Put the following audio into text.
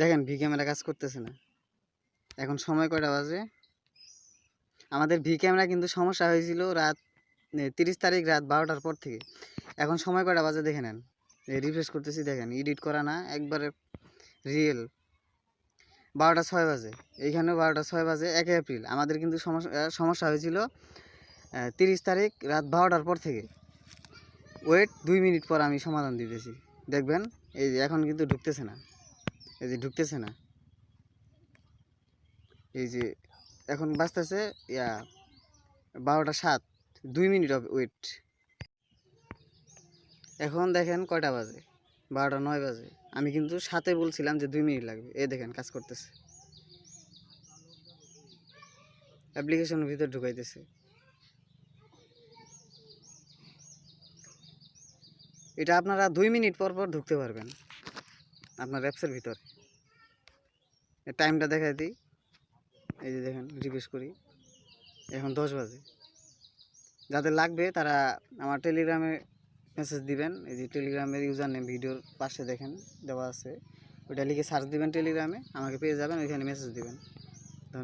দেখেন V camera কাজ করতেছে না। এখন সময় কয়টা বাজে? আমাদের ভি ক্যামেরা কিন্তু সমস্যা হয়েছিল রাত তিরিশ তারিখ রাত বারোটার পর থেকে। এখন সময় কয়টা বাজে দেখে নেন। রিফ্রেশ করতেছি, দেখেন এডিট করা না, একবারে রিয়েল বারোটা ছয় বাজে। এইখানেও বারোটা ছয় বাজে, একে এপ্রিল আমাদের কিন্তু সমস্যা সমস্যা হয়েছিল তিরিশ তারিখ রাত বারোটার পর থেকে। ওয়েট দুই মিনিট পর আমি সমাধান দিতেছি। দেখবেন, এই যে এখন কিন্তু ঢুকতেছে না। এই যে ঢুকতেছে না। এই যে এখন বাজতেছে, ইয়া, বারোটা সাত, দুই মিনিট ওয়েট এখন দেখেন কয়টা বাজে? বারোটা নয় বাজে। আমি কিন্তু সাথে বলছিলাম যে দুই মিনিট লাগবে। এই দেখেন, কাজ করতেছে। অ্যাপ্লিকেশনের ভিতর ঢুকাইতেছে। এটা আপনারা দুই মিনিট পর পর ঢুকতে পারবেন। আপনার অ্যাপসের ভিতর। টাইমটা দেখাই দিই। এই যে দেখেন, রিফ্রেশ করি। এখন দশ বাজে। যাদের লাগবে তারা আমার টেলিগ্রামে মেসেজ দিবেন। এই যে টেলিগ্রামের ইউজার নেম ভিডিওর পাশে দেখেন, দেওয়া আছে। ওইটা লিখে সার্চ দিবেন টেলিগ্রামে, আমাকে পেয়ে যাবেন, ওইখানে মেসেজ দিবেন।